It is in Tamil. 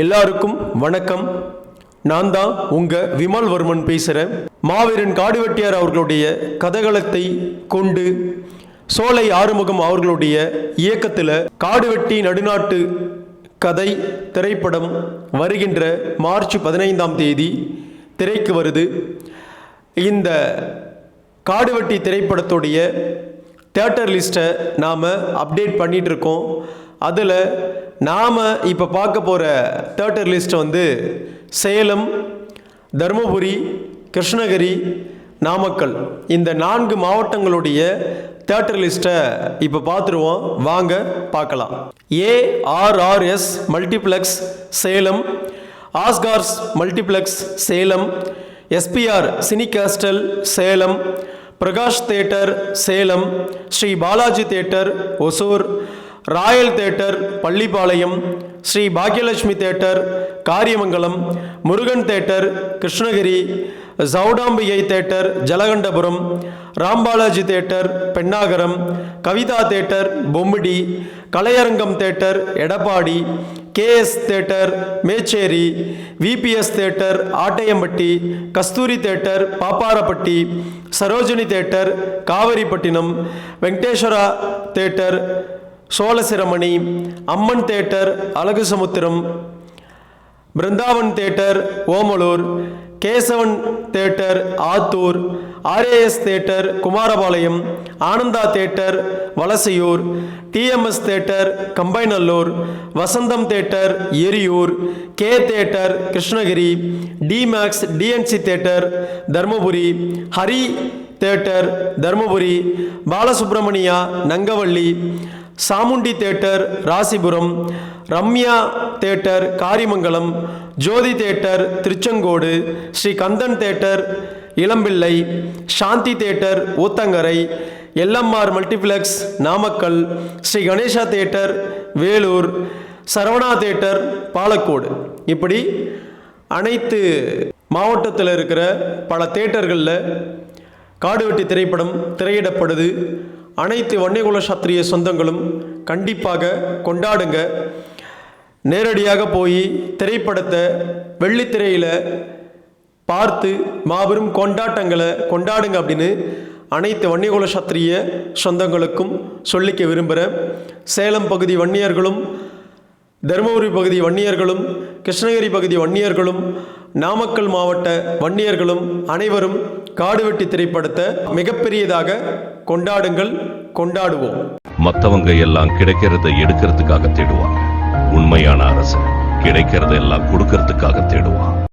எல்லாருக்கும் வணக்கம். நான் தான் உங்க விமல் வர்மன் பேசுகிறேன் மாவீரன் காடுவெட்டியார் அவர்களுடைய கதகளத்தை கொண்டு சோலை ஆறுமுகம் அவர்களுடைய இயக்கத்தில் காடுவெட்டி நடுநாட்டு கதை திரைப்படம் வருகின்ற மார்ச் பதினைந்தாம் தேதி திரைக்கு வருது. இந்த காடுவெட்டி திரைப்படத்துடைய தேட்டர் லிஸ்ட்டை நாம் அப்டேட் பண்ணிகிட்ருக்கோம் அதில் நாம் இப்போ பார்க்க போகிற தேட்டர் லிஸ்ட் வந்து சேலம் தருமபுரி கிருஷ்ணகிரி நாமக்கல். இந்த நான்கு மாவட்டங்களுடைய தேட்டர் லிஸ்ட்டை இப்போ பார்த்துருவோம். வாங்க பார்க்கலாம். ARRS multiplex Salem Oscars multiplex Salem SPR Cinecastle Salem Prakash theatre Salem Sri Balaji theatre Hosur Royal theatre Pallipalayam Sri Bhagyalakshmi theatre Karimangalam Murugan theatre Krishnagiri Chowdambigai theatre Jalakandapuram Rambalaji theatre Pennagaram Kavitha theatre Bommidi Kalaiarangam theatre Edappadi KS theatre Mecheri VPS theatre Attayampatti Kasthuri theatre Papparapatti Sarojini theatre Kaveripattinam Venkateswara theatre Cholasiramani Amman theatre Alagusamudram Brindavan theatre Omalur Kesavan theatre Attur RAS theatre Kumarapalayam Anandha theatre Valasaiyur TMS theatre Kambainallur Vasantham theatre Eriyur K theatre Krishnagiri Dmax TNC theatre Dharmapuri Hari theatre Dharmapuri Balasubramania Nangavalli Chamundi theatre Rasipuram Ramya theatre Karimangalam Jothi theatre Tiruchengode Sri Kandan theatre Ilampillai Shanthi theatre Uthangarai LMR multiplex Namakkal Sri Ganesha theatre Vellore Saravana theatre Palacode. இப்படி அனைத்து மாவட்டத்தில் இருக்கிற பல தேட்டர்களில் காடுவெட்டி திரைப்படம் திரையிடப்படுது. அனைத்து வன்னியகுல சத்திரிய சொந்தங்களும் கண்டிப்பாக கொண்டாடுங்க. நேரடியாக போய் திரைப்படத்தை வெள்ளித்திரையில் பார்த்து மாபெரும் கொண்டாட்டங்களை கொண்டாடுங்க அப்படின்னு அனைத்து வன்னியகுல சத்திரிய சொந்தங்களுக்கும் சொல்லிக்க விரும்புகிறேன் சேலம் பகுதி வன்னியர்களும் தருமபுரி பகுதி வன்னியர்களும் கிருஷ்ணகிரி பகுதி வன்னியர்களும் நாமக்கல் மாவட்ட வன்னியர்களும் அனைவரும் காடுவெட்டி திரைப்படத்தை மிகப்பெரியதாக கொண்டாடுங்கள் கொண்டாடுவோம். மத்தவங்க எல்லாம் கிடைக்கிறத எடுக்கிறதுக்காக தேடுவாங்க உண்மையான அரசு கிடைக்கிறத எல்லாம் கொடுக்கறதுக்காக